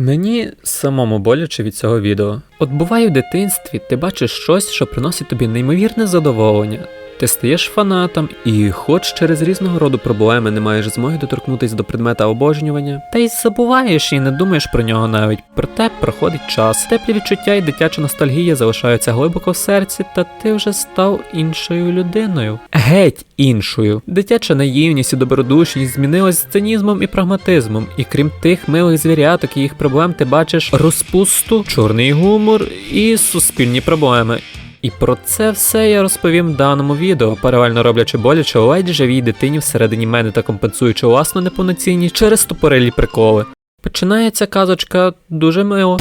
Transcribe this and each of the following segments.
Мені самому боляче від цього відео. От буває в дитинстві, ти бачиш щось, що приносить тобі неймовірне задоволення. Ти стаєш фанатом і, хоч через різного роду проблеми не маєш змоги доторкнутися до предмета обожнювання, та й забуваєш і не думаєш про нього навіть. Проте проходить час. Теплі відчуття і дитяча ностальгія залишаються глибоко в серці, та ти вже став іншою людиною. Геть іншою. Дитяча наївність і добродушність змінилась з цинізмом і прагматизмом. І крім тих милих звіряток і їх проблем, ти бачиш розпусту, чорний гумор і суспільні проблеми. І про це все я розповім в даному відео, паралельно роблячи боляче ледь живій дитині всередині мене та компенсуючи власну неповноцінність через тупорилі приколи. Починається казочка дуже мило.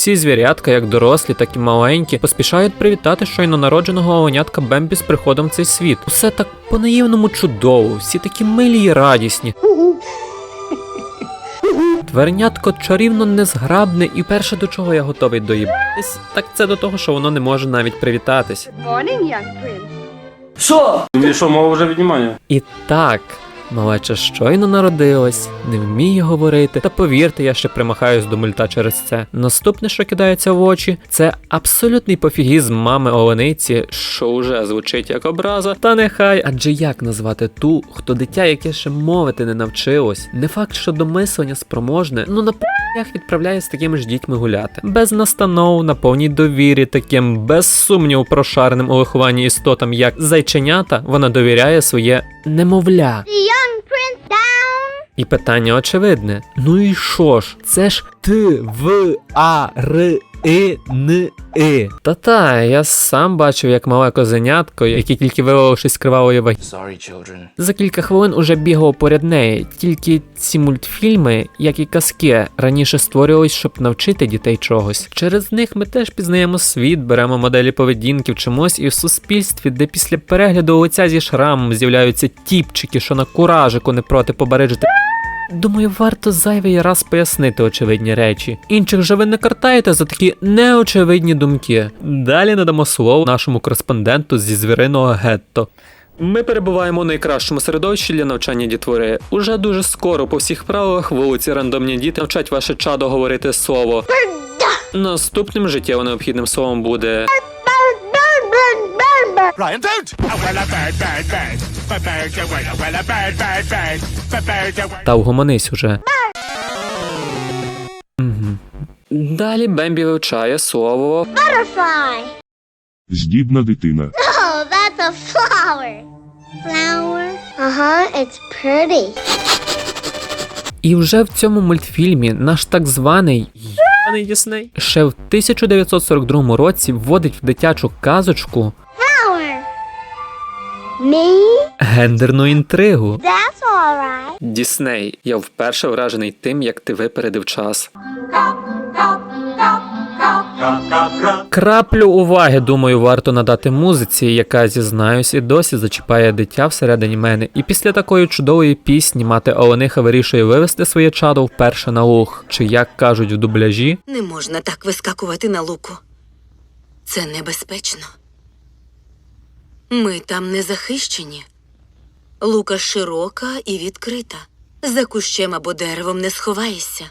Всі звірятка, як дорослі, так і маленькі, поспішають привітати щойно народженого оленятка Бембі з приходом в цей світ. Усе так по-наївному чудово, всі такі милі і радісні. Твернятко чарівно незграбне, і перше до чого я готовий доїбатись, так це до того, що воно не може навіть привітатись. Morning, young prince. Що? Тобі що, мова вже віднімання? І так, малеча щойно народилась, не вміє говорити, та повірте, я ще примахаюсь до мульта через це. Наступне, що кидається в очі, це абсолютний пофігізм мами Олениці, що вже звучить як образа. Та нехай, адже як назвати ту, хто дитя, яке ще мовити не навчилось, не факт, що до мислення спроможне, ну на п***ях відправляє з такими ж дітьми гуляти. Без настанов, на повній довірі, таким без сумніву прошареним у вихованні істотам, як зайченята, вона довіряє своє немовля. Down. І питання очевидне. Ну і що ж? Це ж Т В А Р І Н І. Та-та, я сам бачив, як мале козенятко, яке тільки вивалившись з кривавої ваги. Sorry, children. За кілька хвилин уже бігав поряд неї. Тільки ці мультфільми, як і казки, раніше створювались, щоб навчити дітей чогось. Через них ми теж пізнаємо світ, беремо моделі поведінки, вчимось і в суспільстві, де після перегляду лиця зі шрамом з'являються тіпчики, що на куражику не проти побережити. Думаю, варто зайвий раз пояснити очевидні речі. Інших же ви не картаєте за такі неочевидні думки. Далі надамо слово нашому кореспонденту зі звіриного гетто. Ми перебуваємо у найкращому середовищі для навчання дітвори. Уже дуже скоро по всіх правилах вулиці рандомні діти навчать ваше чадо говорити слово. Наступним життєво необхідним словом буде Ryan, don't! Та вгомонись уже. Далі Бембі вивчає слово Butterfly. Здібна дитина. Oh, that's a flower. Flower? Uh huh, it's pretty. І вже в цьому мультфільмі наш так званий «Єбаний Дісней ще в 1942 році вводить в дитячу казочку. Me? гендерну інтригу. That's alright. Дісней, я вперше вражений тим, як ти випередив час. Краплю уваги, думаю, варто надати музиці, яка зізнаюсь і досі зачіпає дитя всередині мене. І після такої чудової пісні мати Олениха вирішує вивести своє чадо вперше на луг, чи як кажуть в дубляжі, Не можна так вискакувати на луку. Це небезпечно. Ми там не захищені. Лука широка і відкрита. За кущем або деревом не сховаєшся.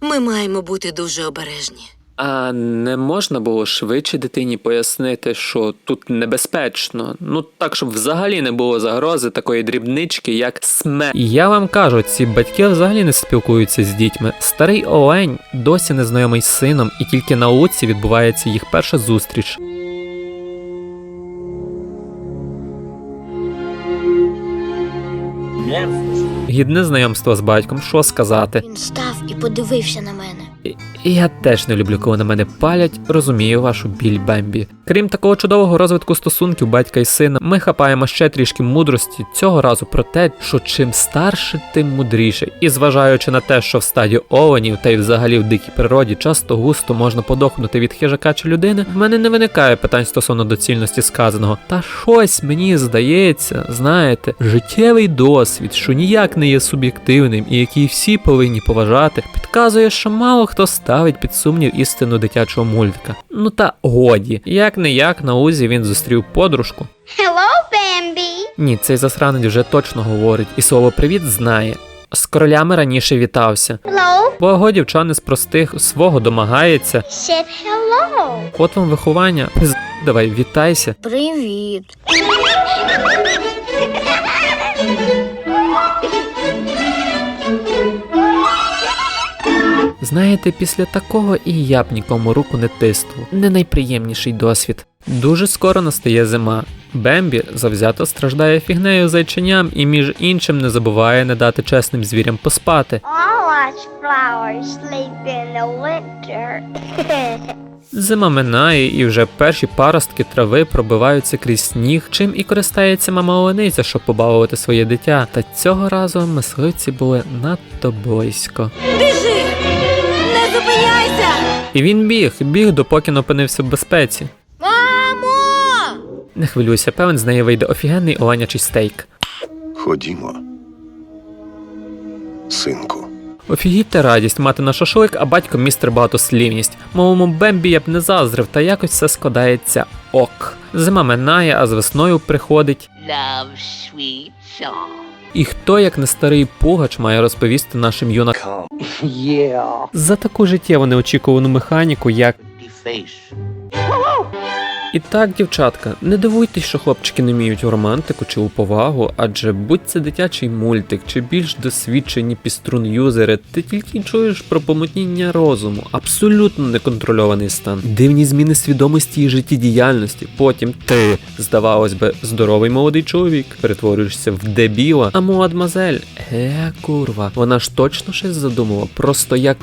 Ми маємо бути дуже обережні. А не можна було швидше дитині пояснити, що тут небезпечно. Ну так, щоб взагалі не було загрози такої дрібнички, як сме. Я вам кажу, ці батьки взагалі не спілкуються з дітьми. Старий Олень досі не знайомий з сином, і тільки на луці відбувається їх перша зустріч. Гідне знайомство з батьком, що сказати. Він став і подивився на мене. І- я теж не люблю, коли на мене палять, розумію вашу біль Бембі. Крім такого чудового розвитку стосунків батька і сина, ми хапаємо ще трішки мудрості цього разу про те, що чим старше, тим мудріше. І зважаючи на те, що в стаді оленів та й взагалі в дикій природі часто густо можна подохнути від хижака чи людини, в мене не виникає питань стосовно доцільності сказаного. Та щось мені здається, знаєте, життєвий досвід, що ніяк не є суб'єктивним і який всі повинні поважати, підказує, що мало хто ставить під сумнів істину дитячого мультика. Ну та годі, як не як на узі він зустрів подружку. Hello, Bambi. Ні, цей засранець вже точно говорить, і слово привіт знає. З королями раніше вітався. Hello. Бого дівчани з простих свого домагається. Said hello. От вам виховання. Давай, вітайся. Привіт. Знаєте, після такого і я б нікому руку не тиснув. Не найприємніший досвід. Дуже скоро настає зима. Бембі завзято страждає фігнею зайченям і між іншим не забуває не дати чесним звірям поспати. Зима минає, і вже перші паростки трави пробиваються крізь сніг, чим і користається мама Олениця, щоб побавити своє дитя. Та цього разу мисливці були надто близько. Біжи! І він біг, біг, допоки не опинився в безпеці. Мамо! Не хвилюйся, певен, з неї вийде офігенний оленячий стейк. Ходімо. Синку. Офігіть радість мати на шашлик, а батько містер багатослівність. Малому Бембі я б не заздрив, та якось все складається ок. Зима минає, а з весною приходить. Love, sweet song. І хто, як не старий пугач, має розповісти нашим юнакам за таку життєво неочікувану механіку, як. І так, дівчатка, не дивуйтесь, що хлопчики не вміють у романтику чи у повагу, адже будь це дитячий мультик чи більш досвідчені піструн-юзери, ти тільки чуєш про помутніння розуму, абсолютно неконтрольований стан, дивні зміни свідомості і життєдіяльності. Потім ти, здавалось би, здоровий молодий чоловік, перетворюєшся в дебіла. А мадмазель, е, курва, вона ж точно щось задумала, просто як.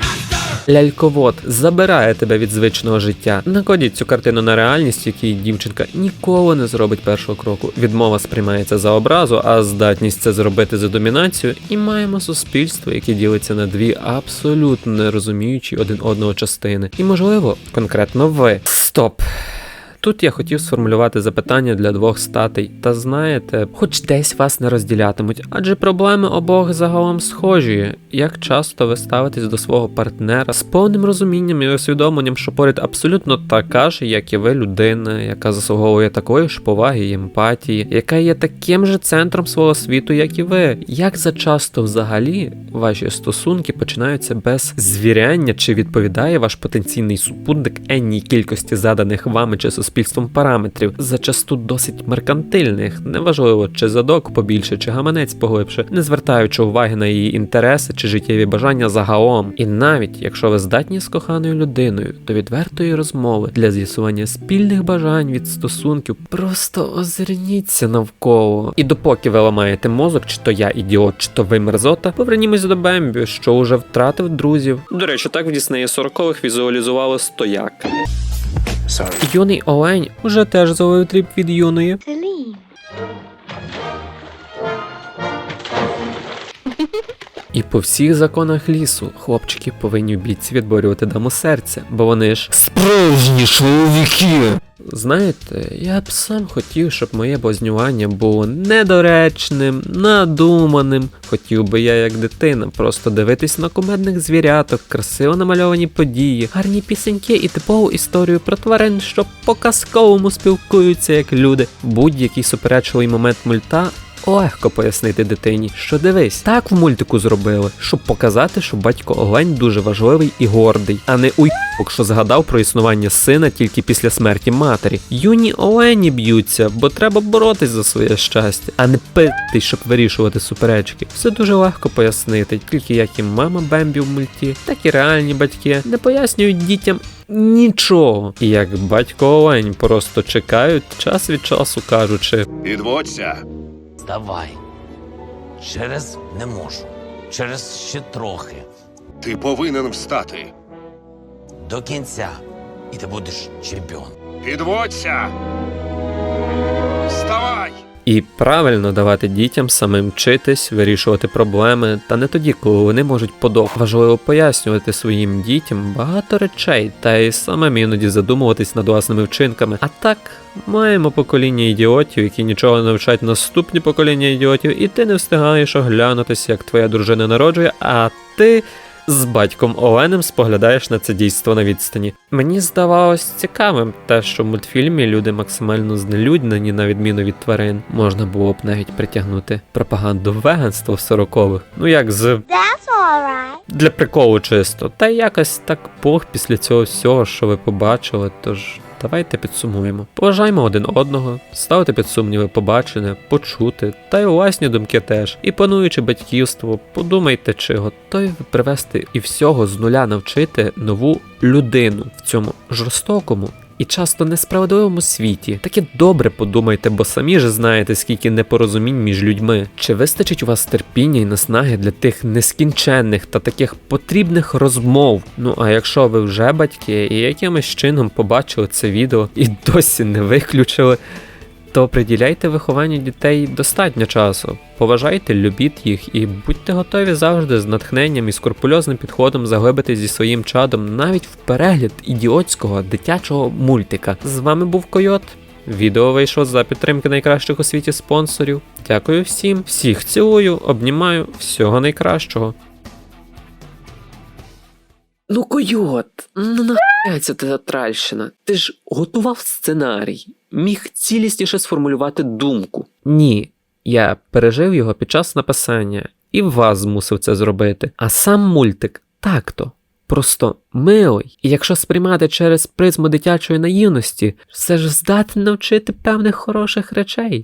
Ляльковод забирає тебе від звичного життя. Накодіть цю картину на реальність, якій дівчинка ніколи не зробить першого кроку. Відмова сприймається за образу, а здатність це зробити за домінацію. І маємо суспільство, яке ділиться на дві абсолютно не розуміючі один одного частини. І можливо, конкретно ви. Стоп. Тут я хотів сформулювати запитання для двох статей, та знаєте, хоч десь вас не розділятимуть, адже проблеми обох загалом схожі. Як часто ви ставитесь до свого партнера з повним розумінням і усвідомленням, що поряд абсолютно така ж, як і ви, людина, яка заслуговує такої ж поваги і емпатії, яка є таким же центром свого світу, як і ви. Як зачасто взагалі ваші стосунки починаються без звіряння, чи відповідає ваш потенційний супутник енній кількості заданих вами чи суспільством параметрів, зачасту досить меркантильних, неважливо, чи задок побільше, чи гаманець поглибше, не звертаючи уваги на її інтереси чи життєві бажання загалом. І навіть якщо ви здатні з коханою людиною до відвертої розмови для з'ясування спільних бажань від стосунків, просто озирніться навколо. І допоки ви ламаєте мозок, чи то я ідіот, чи то ви мерзота, повернімось до Бембі, що уже втратив друзів. До речі, так в Діснеї 40-х візуалізували стояк. Юний олень уже теж зловив тріп від юної. І по всіх законах лісу хлопчики повинні в бійці відборювати даму серця, бо вони ж справжні чоловіки. Знаєте, я б сам хотів, щоб моє бознювання було недоречним, надуманим. Хотів би я, як дитина, просто дивитись на кумедних звіряток, красиво намальовані події, гарні пісеньки і типову історію про тварин, що по-казковому спілкуються як люди. Будь-який суперечливий момент мульта легко пояснити дитині, що дивись, так в мультику зробили, щоб показати, що батько Олень дуже важливий і гордий, а не уйпок, що згадав про існування сина тільки після смерті матері. Юні олені б'ються, бо треба боротись за своє щастя, а не пити, щоб вирішувати суперечки. Все дуже легко пояснити, тільки як і мама Бембі в мульті, так і реальні батьки не пояснюють дітям. Нічого, і як батько Олень просто чекають час від часу кажучи, Підводься. Давай. Через не можу. Через ще трохи. Ти повинен встати. До кінця. І ти будеш чемпіон. Підводься. Вставай. І правильно давати дітям самим вчитись, вирішувати проблеми, та не тоді, коли вони можуть подох. Важливо пояснювати своїм дітям багато речей, та й самим іноді задумуватись над власними вчинками. А так маємо покоління ідіотів, які нічого не навчають наступні покоління ідіотів, і ти не встигаєш оглянутися, як твоя дружина народжує, а ти. З батьком Оленем споглядаєш на це дійство на відстані. Мені здавалось цікавим те, що в мультфільмі люди максимально знелюднені, на відміну від тварин. Можна було б навіть притягнути пропаганду веганства в сорокових. Ну як з для приколу чисто. Та якось так Бог після цього всього, що ви побачили, тож. Давайте підсумуємо. Поважаємо один одного, ставте під сумніви побачене, почути, та й власні думки теж. І пануючи батьківство, подумайте, чи готові ви привести і всього з нуля навчити нову людину в цьому жорстокому і часто несправедливому світі. Таке добре подумайте, бо самі ж знаєте, скільки непорозумінь між людьми. Чи вистачить у вас терпіння і наснаги для тих нескінченних та таких потрібних розмов? Ну а якщо ви вже батьки і якимось чином побачили це відео і досі не виключили. То приділяйте вихованню дітей достатньо часу, поважайте, любіть їх і будьте готові завжди з натхненням і скрупульозним підходом заглибити зі своїм чадом навіть в перегляд ідіотського дитячого мультика. З вами був Койот. Відео вийшло за підтримки найкращих у світі спонсорів. Дякую всім, всіх цілую, обнімаю, всього найкращого. Ну, койот, ну нахай ця театральщина. Ти ж готував сценарій, міг цілісніше сформулювати думку. Ні, я пережив його під час написання і вас змусив це зробити. А сам мультик так-то. Просто милий, і якщо сприймати через призму дитячої наївності, все ж здатен навчити певних хороших речей.